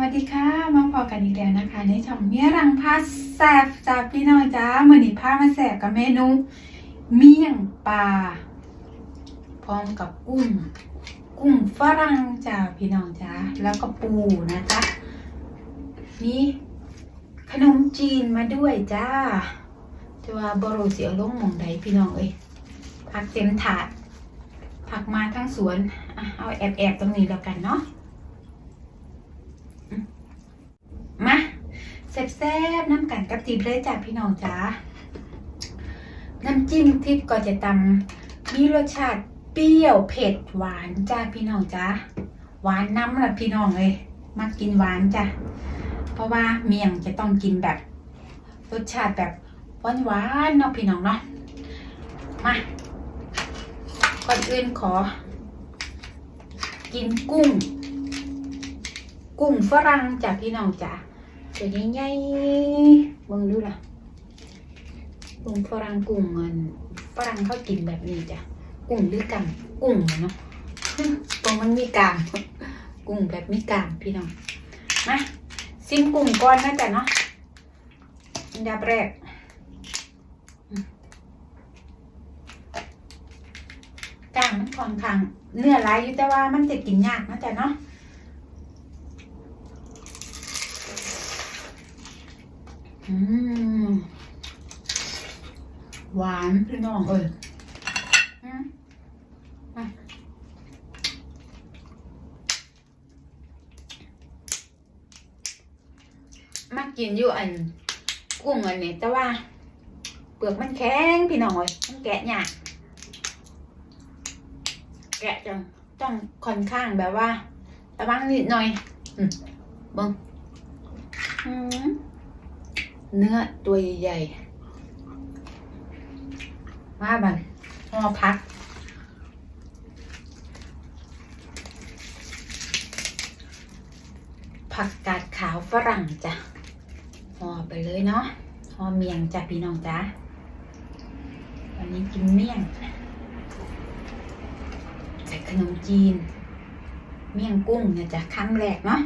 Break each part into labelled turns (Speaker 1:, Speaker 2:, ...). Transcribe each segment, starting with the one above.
Speaker 1: วัสดีค่ะ มาพอกันอีกแล้วนะคะ ในช่องเมียรังพาแซบจากพี่น้องจ้ามือนีพามาแสบกับเมนูเมี่ยงปลาพร้อมกับกุ้ง กุ้งฝรั่งจ้าพี่น้องจ้าแล้วก็ปูนะจ๊ะมีขนมจีนมาด้วยจ้าจะว่าบรูเสียลงหมองใดพี่น้องเอ้ยผักเต็มถาดผักมาทั้งสวนเอาแอบๆตรงนี้แล้วกันเนาะ มา แซ่บๆน้ำกันกับทิพย์เลยจ้ะพี่น้องจ้าน้ำจิ้มทิพก็จะตำมีรสชาติเปรี้ยวเผ็ดหวานจ้าพี่น้องจ้าหวานน้ำละพี่น้องเลยมากินหวานจ้ะเพราะว่าเมี่ยงจะต้องกินแบบ รสชาติแบบหวานๆเนาะพี่น้องเนาะมาก่อนอื่นขอ กินกุ้ง กุ้งฝรั่งจ้ะพี่น้องจ้ะ ตัวใหญ่ๆเบิ่งดูล่ะกุ้งฝรั่งกุ้งเงินฝรั่งเขากินแบบนี้จ้ะ กุ้งหรือกางกุ้งเนาะตรงมันมีกางกุ้งแบบมีกางพี่น้องมาซิมกุ้งก่อนนะจ๊ะเนาะอันดับแรกกางมันค่อนข้างเนื้อหลายอยู่แต่ว่ามันจะกินยากนะจ๊ะเนาะ อืมหวานพี่น้องเอ้ยมากินอยู่อันกุ้งอันนี้แต่ว่า เปลือกมันแข็งพี่น้องเอ้ยมันแกะยากแกะจังต้องค่อนข้างแบบว่าระวังนิดหน่อย อืมบิ้งอืม เนื้อตัวใหญ่ๆว่าบันห่อพัก ผักกาดขาวฝรั่งจ้ะห่อไปเลยเนาะห่อเมียงจ้ะพี่น้องจ้ะวันนี้กินเมี่ยงใส่ขนมจีน เมี่ยงกุ้งเนี่ยจ้ะครั้งแรกเนาะ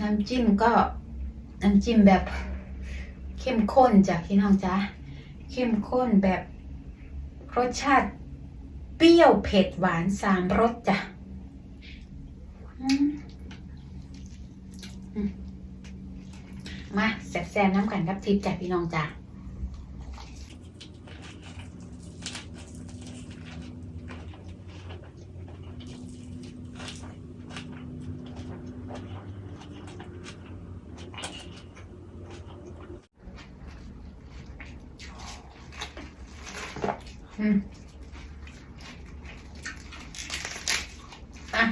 Speaker 1: น้ำจิ้มก็ น้ำจิ้มแบบเข้มข้นจ้ะพี่น้องจ้ะเข้มข้นแบบรสชาติเปรี้ยวเผ็ดหวานสามรสจ้ะมอืมมาแซ่บๆน้ำกันกับทิพย์จ้ะพี่น้องจ้ะ อืมอะ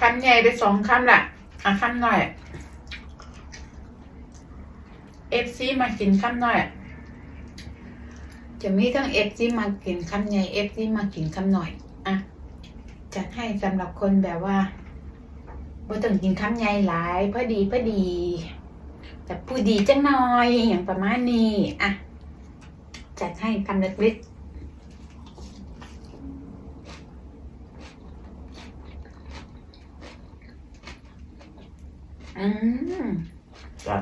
Speaker 1: คำใหญ่ไปสองคำละอะคำหน่อยเอฟซีมากินคำหน่อย จะมีทั้งเอฟซีมากินคำใหญ่เอฟซีมากินคำหน่อย อะ จัดให้สำหรับคนแบบว่าบ่ต้องกินคำใหญ่หลายพอดีพอดี แต่พูดดีจังหน่อยอย่างประมาณนี้อะจัดให้คำเล็กๆอืม
Speaker 2: จ้ะ